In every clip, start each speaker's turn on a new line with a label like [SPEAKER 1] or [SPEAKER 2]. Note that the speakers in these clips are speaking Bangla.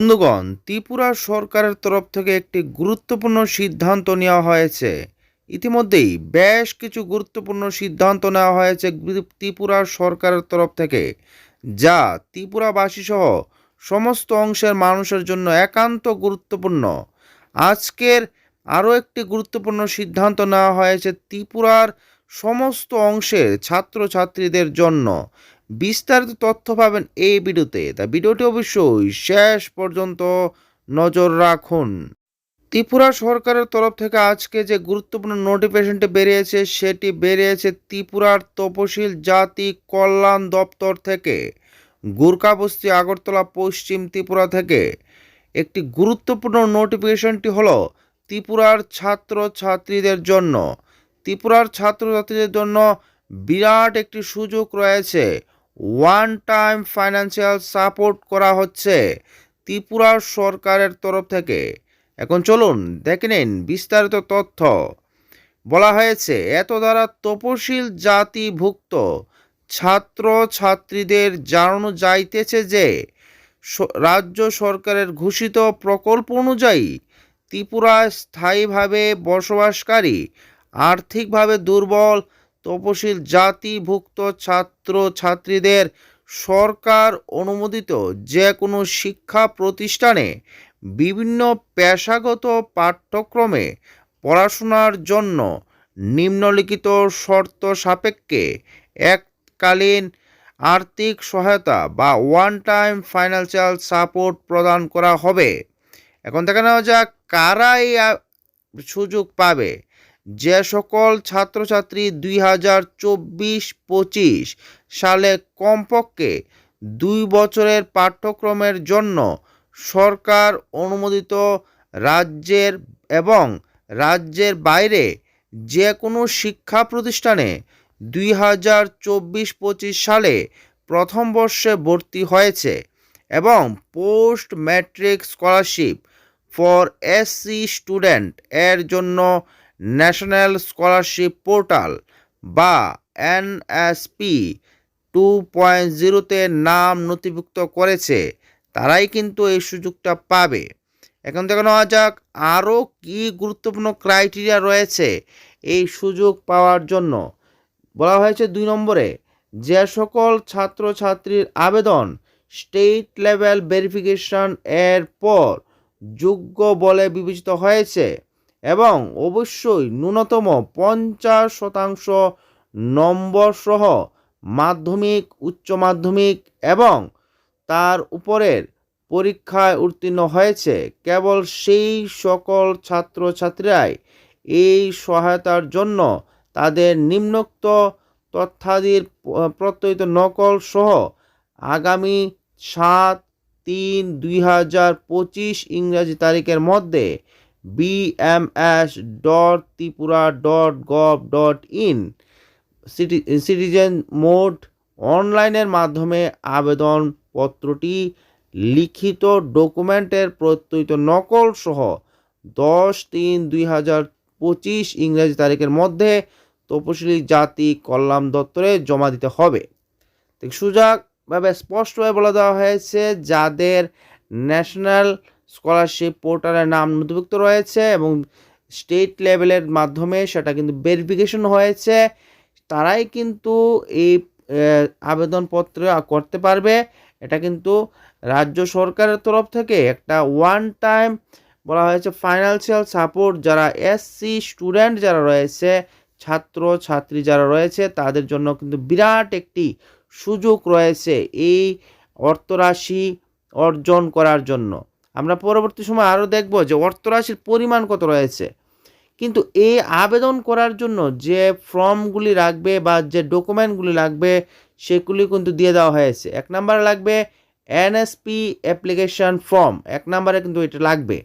[SPEAKER 1] বন্ধুগণ, ত্রিপুরা সরকারের তরফ থেকে একটি গুরুত্বপূর্ণ সিদ্ধান্ত নেওয়া হয়েছে। ইতিমধ্যেই বেশ কিছু গুরুত্বপূর্ণ সিদ্ধান্ত নেওয়া হয়েছে ত্রিপুরা সরকারের তরফ থেকে, যা ত্রিপুরাবাসী সহ সমস্ত অংশের মানুষের জন্য একান্ত গুরুত্বপূর্ণ। আজকের আরও একটি গুরুত্বপূর্ণ সিদ্ধান্ত নেওয়া হয়েছে ত্রিপুরার সমস্ত অংশের ছাত্রছাত্রীদের জন্য। বিস্তারিত তথ্য পাবেন এই ভিডিওতে। তা ভিডিওটি অবশ্যই শেষ পর্যন্ত নজর রাখুন। ত্রিপুরা সরকারের তরফ থেকে আজকে যে গুরুত্বপূর্ণ নোটিফিকেশনটি বেরিয়েছে, সেটি বেরিয়েছে ত্রিপুরার তপশিল জাতি কল্যাণ দপ্তর থেকে। গুরকাবস্তি আগরতলা, পশ্চিম ত্রিপুরা থেকে। একটি গুরুত্বপূর্ণ নোটিফিকেশনটি হলো ত্রিপুরার ছাত্র ছাত্রীদের জন্য। ত্রিপুরার ছাত্রছাত্রীদের জন্য বিরাট একটি সুযোগ রয়েছে। ওয়ান টাইম ফাইন্যান্সিয়াল সাপোর্ট করা হচ্ছে ত্রিপুরা সরকারের তরফ থেকে। এখন চলুন দেখে নিন বিস্তারিত তথ্য। বলা হয়েছে, এত দ্বারা তপশিল জাতিভুক্ত ছাত্র ছাত্রীদের জানানো যাইতেছে যে রাজ্য সরকারের ঘোষিত প্রকল্প অনুযায়ী ত্রিপুরা স্থায়ীভাবে বসবাসকারী আর্থিকভাবে দুর্বল তপশিল জাতিভুক্ত ছাত্র ছাত্রীদের সরকার অনুমোদিত যে কোনো শিক্ষা প্রতিষ্ঠানে বিভিন্ন পেশাগত পাঠ্যক্রমে পড়াশোনার জন্য নিম্নলিখিত শর্ত সাপেক্ষে এককালীন আর্থিক সহায়তা বা ওয়ান টাইম ফাইন্যান্সিয়াল সাপোর্ট প্রদান করা হবে। এখন দেখা নেওয়া যাক কারা এই সুযোগ পাবে। যে সকল ছাত্রছাত্রী দুই হাজার চব্বিশ পঁচিশ সালে কমপক্ষে দুই বছরের পাঠ্যক্রমের জন্য সরকার অনুমোদিত রাজ্যের এবং রাজ্যের বাইরে যে কোনো শিক্ষা প্রতিষ্ঠানে দুই হাজার চব্বিশ পঁচিশ সালে প্রথম বর্ষে ভর্তি হয়েছে এবং post matric scholarship for SC student এর জন্য ন্যাশনাল স্কলারশিপ পোর্টাল বা এনএসপি টু পয়েন্ট জিরোতে নাম নথিভুক্ত করেছে, তারাই কিন্তু এই সুযোগটা পাবে। এখন দেখে নেওয়া যাক, আরও কী গুরুত্বপূর্ণ ক্রাইটেরিয়া রয়েছে এই সুযোগ পাওয়ার জন্য। বলা হয়েছে দুই নম্বরে, যে সকল ছাত্রছাত্রীর আবেদন স্টেট লেভেল ভেরিফিকেশন এর পর যোগ্য বলে বিবেচিত হয়েছে। এবং অবশ্যই ন্যূনতম পঞ্চাশ শতাংশ নম্বর সহ মাধ্যমিক, উচ্চ মাধ্যমিক এবং তার উপরের পরীক্ষায় উত্তীর্ণ হয়েছে কেবল সেই সকল ছাত্রছাত্রীরাই এই সহায়তার জন্য তাদের নিম্নোক্ত তথ্যাদির প্রত্যয়িত নকল সহ আগামী সাত তিন দুই হাজার পঁচিশ ইংরাজি তারিখের মধ্যে BMS dot Tripura dot gov dot in citizen mode অনলাইনের মাধ্যমে আবেদনপত্রটি, লিখিত ডকুমেন্টের প্রত্যয়িত নকল সহ দশ তিন দুই হাজার পঁচিশ ইংরেজি তারিখের মধ্যে তপশিলি জাতি কল্যাণ দপ্তরে জমা দিতে হবে। সুযোগভাবে স্পষ্টভাবে বলে দেওয়া হয়েছে, যাদের ন্যাশনাল স্কলারশিপ পোর্টালের নাম নথিভুক্ত রয়েছে এবং স্টেট লেভেলের মাধ্যমে সেটা কিন্তু ভেরিফিকেশন হয়েছে। তারাই কিন্তু এই আবেদনপত্র করতে পারবে। এটা কিন্তু রাজ্য সরকারের তরফ থেকে একটা ওয়ান টাইম বলা হয়েছে ফাইন্যান্সিয়াল সাপোর্ট যারা এসসি স্টুডেন্ট যারা রয়েছে, ছাত্র, ছাত্রী যারা রয়েছে, তাদের জন্য কিন্তু বিরাট একটি সুযোগ রয়েছে এই অর্থরাশি অর্জন করার জন্য। আমরা পরবর্তী সময় আরও দেখব যে অর্থরাশির পরিমাণ কত রয়েছে। কিন্তু এই আবেদন করার জন্য যে ফর্মগুলি লাগবে বা যে ডকুমেন্টগুলি লাগবে, সেগুলি কিন্তু দিয়ে দেওয়া হয়েছে। এক নম্বরে লাগবে এনএসপি অ্যাপ্লিকেশন ফর্ম এক নম্বরে কিন্তু এটা লাগবে।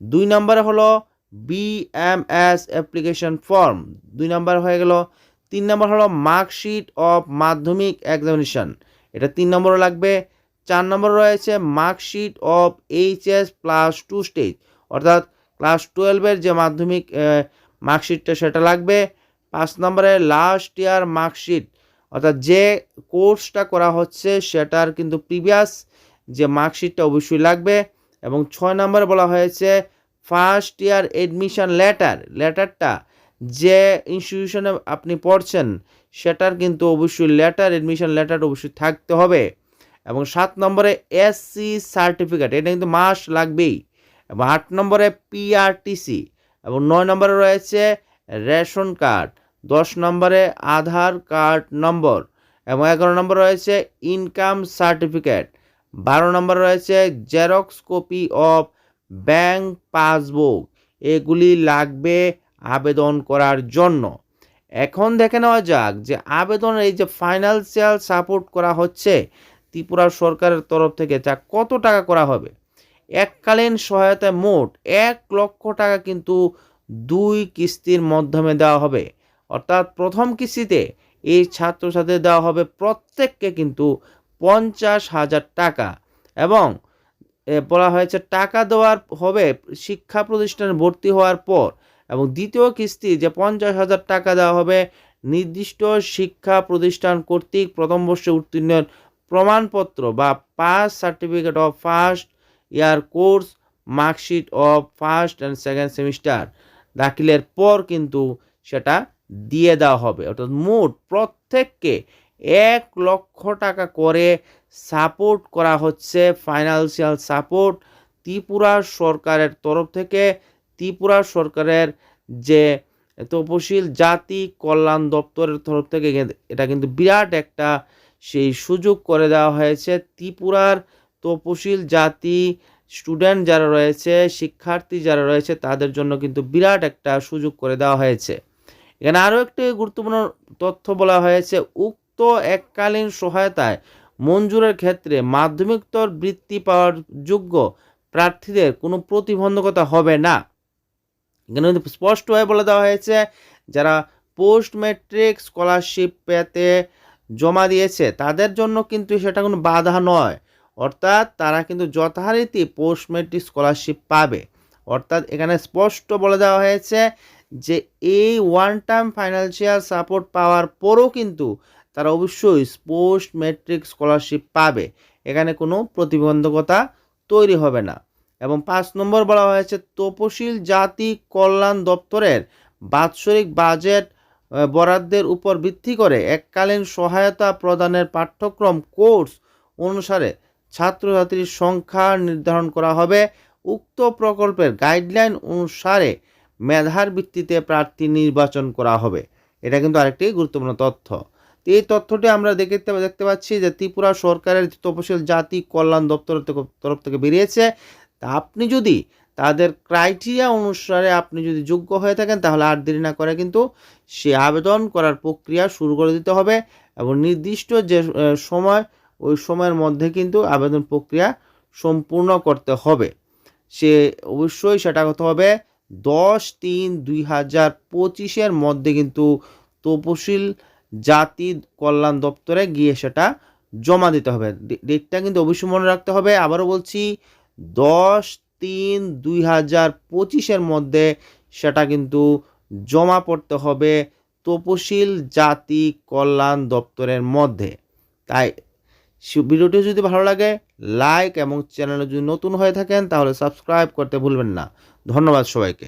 [SPEAKER 1] দুই নম্বরে হলো বিএমএস অ্যাপ্লিকেশন ফর্ম দুই নম্বর হয়ে গেল। তিন নম্বর হলো মার্কশিট অফ মাধ্যমিক এক্সামিনেশন এটা তিন নম্বরও লাগবে। চার নম্বর রয়েছে marksheet of HS plus two stage. অর্থাৎ ক্লাস টুয়েলভের যে মাধ্যমিক মার্কশিটটা সেটা লাগবে। পাঁচ নম্বরে লাস্ট ইয়ার মার্কশিট। অর্থাৎ যে কোর্সটা করা হচ্ছে সেটার কিন্তু প্রিভিয়াস যে মার্কশিটটা অবশ্যই লাগবে। এবং ছয় নম্বরে বলা হয়েছে ফার্স্ট ইয়ার এডমিশন লেটার লেটারটা যে ইনস্টিটিউশনে আপনি পড়ছেন, সেটার কিন্তু অবশ্যই লেটার এডমিশন লেটার অবশ্যই থাকতে হবে। এবং সাত নম্বরে এসসি সার্টিফিকেট এটা কিন্তু মাস লাগবেই। এবং আট নম্বরে পিআরটিসি এবং নয় নম্বরে রয়েছে রেশন কার্ড, দশ নম্বরে আধার কার্ড নম্বর, এবং এগারো নম্বর রয়েছে ইনকাম সার্টিফিকেট, বারো নম্বর রয়েছে xerox copy of bank passbook, এগুলি লাগবে আবেদন করার জন্য। এখন দেখে নেওয়া যাক যে আবেদনের এই যে ফাইন্যান্সিয়াল সাপোর্ট করা হচ্ছে ত্রিপুরা সরকারের তরফ থেকে যা কত টাকা করা হবে? এককালীন সহায়তায় মোট এক লক্ষ টাকা কিন্তু দুই কিস্তির মাধ্যমে দেওয়া হবে। অর্থাৎ প্রথম কিস্তিতে এই ছাত্রছাত্রীদের দেওয়া হবে প্রত্যেককে কিন্তু পঞ্চাশ হাজার টাকা এবং বলা হয়েছে টাকা দেওয়ার হবে শিক্ষা প্রতিষ্ঠানে ভর্তি হওয়ার পর এবং দ্বিতীয় কিস্তি যে পঞ্চাশ হাজার টাকা দেওয়া হবে নির্দিষ্ট শিক্ষা প্রতিষ্ঠান কর্তৃক প্রথম বর্ষে উত্তীর্ণের প্রমাণপত্র বা pass certificate of first year course marksheet of first and second semester দাখিলের পর কিন্তু সেটা দিয়ে দেওয়া হবে। অর্থাৎ মোট প্রত্যেককে এক লক্ষ টাকা করে সাপোর্ট করা হচ্ছে ফাইন্যান্সিয়াল সাপোর্ট ত্রিপুরা সরকারের তরফ থেকে। ত্রিপুরা সরকারের যে তপশিল জাতি কল্যাণ দপ্তরের তরফ থেকে এটা কিন্তু বিরাট একটা সেই সুযোগ করে দেওয়া হয়েছে। ত্রিপুরার তপশিল জাতি স্টুডেন্ট যারা রয়েছে, শিক্ষার্থী যারা রয়েছে, তাদের জন্য কিন্তু বিরাট একটা সুযোগ করে দেওয়া হয়েছে। এখানে আরও একটি গুরুত্বপূর্ণ তথ্য বলা হয়েছে, উক্ত এককালীন সহায়তায় মঞ্জুরের ক্ষেত্রে মাধ্যমিকতর বৃত্তি পাওয়ার যোগ্য প্রার্থীদের কোনো প্রতিবন্ধকতা হবে না। এখানে কিন্তু স্পষ্টভাবে বলে দেওয়া হয়েছে, যারা পোস্ট ম্যাট্রিক স্কলারশিপ পেতে জমা দিয়েছে, তাদের জন্য কিন্তু সেটা কোনো বাধা নয়। অর্থাৎ তারা কিন্তু যথারীতি পোস্ট ম্যাট্রিক স্কলারশিপ পাবে। অর্থাৎ এখানে স্পষ্ট বলে দেওয়া হয়েছে যে এই ওয়ান টাইম ফাইন্যান্সিয়াল সাপোর্ট পাওয়ার পরও কিন্তু তারা অবশ্যই পোস্ট ম্যাট্রিক স্কলারশিপ পাবে। এখানে কোনো প্রতিবন্ধকতা তৈরি হবে না। এবং পাঁচ নম্বর বলা হয়েছে, তপশিল জাতি কল্যাণ দপ্তরের বাৎসরিক বাজেট বরাদ্দের উপর ভিত্তি করে এককালীন সহায়তা প্রদানের পাঠ্যক্রম কোর্স অনুসারে ছাত্রছাত্রীর সংখ্যা নির্ধারণ করা হবে। উক্ত প্রকল্পের গাইডলাইন অনুসারে মেধার ভিত্তিতে প্রার্থী নির্বাচন করা হবে। এটা কিন্তু আরেকটি গুরুত্বপূর্ণ তথ্য। এই তথ্যটি আমরা দেখতে দেখতে পাচ্ছি যে ত্রিপুরা সরকারের তপশিল জাতি কল্যাণ দপ্তরের তরফ থেকে বেরিয়েছে। তা আপনি যদি তাদের ক্রাইটেরিয়া অনুসারে আপনি যদি যোগ্য হয়ে থাকেন, তাহলে আর দেরি না করে কিন্তু সে আবেদন করার প্রক্রিয়া শুরু করে দিতে হবে এবং নির্দিষ্ট যে সময়, ওই সময়ের মধ্যে কিন্তু আবেদন প্রক্রিয়া সম্পূর্ণ করতে হবে। সে অবশ্যই সেটা হতে হবে দশ তিন দুই হাজার পঁচিশের মধ্যে কিন্তু তপশিল জাতি কল্যাণ দপ্তরে গিয়ে সেটা জমা দিতে হবে। ডেটটা কিন্তু অবশ্যই মনে রাখতে হবে। আবারও বলছি, দশ তিন দুই হাজার পঁচিশের মধ্যে সেটা কিন্তু জমা পড়তে হবে তপশিল জাতি কল্যাণ দপ্তরের মধ্যে। তাই ভিডিওটি যদি ভালো লাগে লাইক এবং চ্যানেলে যদি নতুন হয়ে থাকেন, তাহলে সাবস্ক্রাইব করতে ভুলবেন না। ধন্যবাদ সবাইকে।